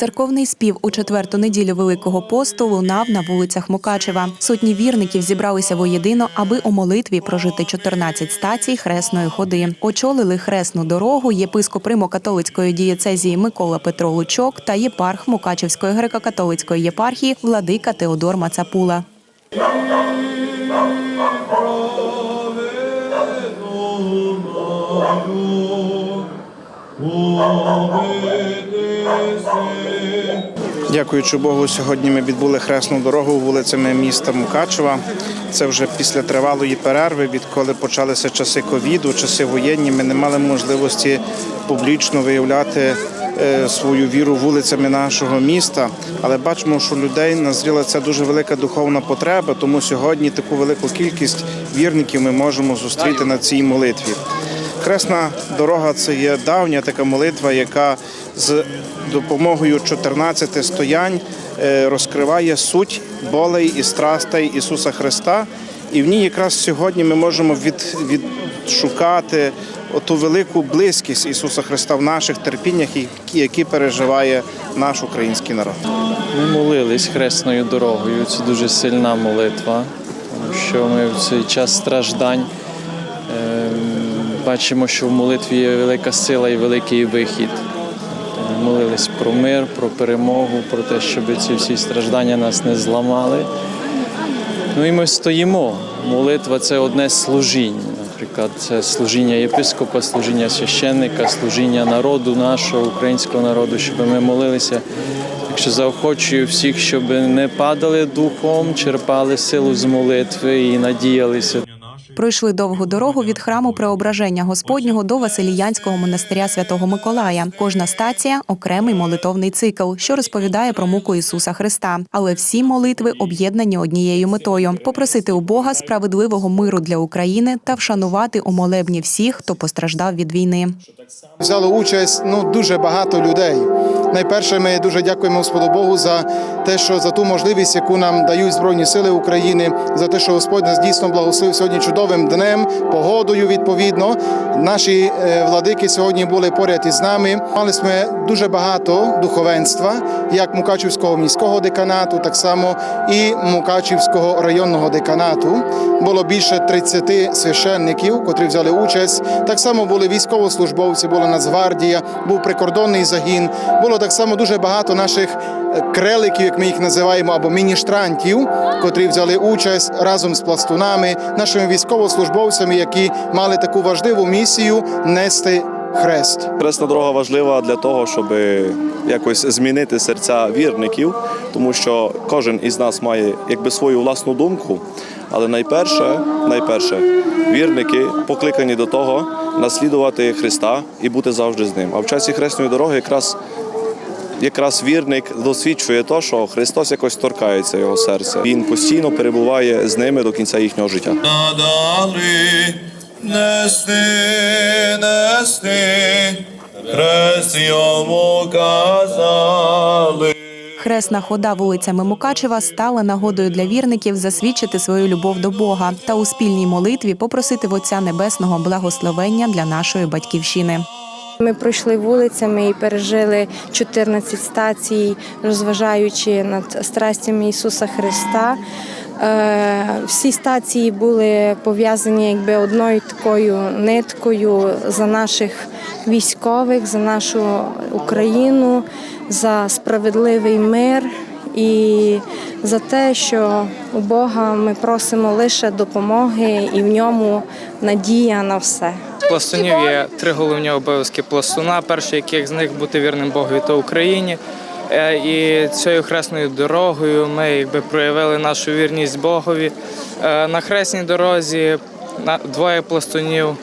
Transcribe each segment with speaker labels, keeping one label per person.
Speaker 1: Церковний спів у четверту неділю Великого посту лунав на вулицях Мукачева. Сотні вірників зібралися воєдино, аби у молитві прожити 14 стацій хресної ходи. Очолили хресну дорогу єпископ Римо-католицької дієцезії Микола Петро Лучок та єпарх Мукачевської греко-католицької єпархії владика Теодор Мацапула.
Speaker 2: Дякуючи Богу, сьогодні ми відбули хресну дорогу вулицями міста Мукачева. Це вже після тривалої перерви, відколи почалися часи ковіду, часи воєнні. Ми не мали можливості публічно виявляти е, свою віру вулицями нашого міста. Але бачимо, що людей назріла ця дуже велика духовна потреба. Тому сьогодні таку велику кількість вірників ми можемо зустріти на цій молитві. Хресна дорога це є давня така молитва, яка з допомогою 14 стоянь е, розкриває суть болей і страстей Ісуса Христа. І в ній якраз сьогодні ми можемо від, відшукати ту велику близькість Ісуса Христа в наших терпіннях, які, переживає наш український народ.
Speaker 3: Ми молились хресною дорогою. Це дуже сильна молитва, тому що ми в цей час страждань бачимо, що в молитві є велика сила і великий вихід. Молились про мир, про перемогу, про те, щоб ці всі страждання нас не зламали. Ну і ми стоїмо. Молитва це одне з служінь. Наприклад, це служіння єпископа, служіння священника, служіння народу нашого, українського народу, щоб ми молилися. Так що заохочую всіх, щоб не падали духом, черпали силу з молитви і надіялися.
Speaker 1: Пройшли довгу дорогу від храму Преображення Господнього до Василіянського монастиря Святого Миколая. Кожна стація окремий молитовний цикл, що розповідає про муку Ісуса Христа. Але всі молитви об'єднані однією метою попросити у Бога справедливого миру для України та вшанувати у молебні всіх, хто постраждав від війни.
Speaker 4: Взяло участь ну дуже багато людей. Найперше, ми дуже дякуємо Господу Богу за те, що за ту можливість, яку нам дають Збройні Сили України, за те, що Господь нас дійсно благословив сьогодні чудовим днем, погодою. Відповідно, наші е, владики сьогодні були поряд із нами. Мали ми дуже багато духовенства, як Мукачівського міського деканату, так само і Мукачівського районного деканату. Було більше 30 священників, котрі взяли участь. Так само були військовослужбовці, була Нацгвардія, був прикордонний загін. Було так само дуже багато наших е, креликів, як ми їх називаємо, або мініштрантів, котрі взяли участь разом з пластунами, нашими військовослужбовцями, які мали таку важливу місію нести хрест.
Speaker 5: Хресна дорога важлива для того, щоб якось змінити серця вірників, тому що кожен із нас має якби свою власну думку. Але найперше, найперше, вірники покликані до того наслідувати Христа і бути завжди з ним. А в часі хресної дороги якраз якраз вірник досвідчує те, що Христос якось торкається його серця. Він постійно перебуває з ними до кінця їхнього життя.
Speaker 6: надали нести, нести, хрест йому казали.
Speaker 1: Хресна хода вулицями Мукачева стала нагодою для вірників засвідчити свою любов до Бога та у спільній молитві попросити в Отця Небесного благословення для нашої батьківщини.
Speaker 7: Ми пройшли вулицями і пережили 14 стацій, розважаючи над страстями Ісуса Христа. Е, Всі стації були пов'язані якби одною такою ниткою за наших військових, за нашу Україну, за справедливий мир і за те, що у Бога ми просимо лише допомоги і в ньому надія на все.
Speaker 8: Пластунів є три головні обов'язки пластуна. Перший яких з них бути вірним Богові та Україні. Е, І цією хресною дорогою ми якби проявили нашу вірність Богові. Е, На хресній дорозі двоє пластунів,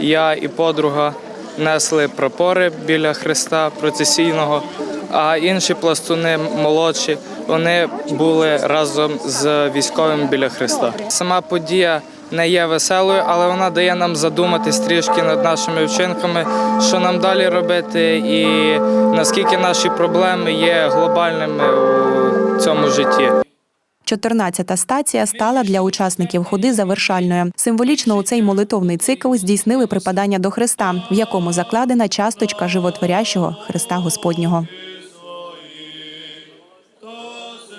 Speaker 8: я і подруга, несли прапори біля Христа процесійного, а інші пластуни молодші вони були разом з військовим біля Христа. Сама подія не є веселою, але вона дає нам задуматись трішки над нашими вчинками, що нам далі робити, і наскільки наші проблеми є глобальними у цьому житті.
Speaker 1: 14-та стація стала для учасників ходи завершальною. Символічно у цей молитовний цикл здійснили припадання до Христа, в якому закладена часточка животворящого Христа Господнього.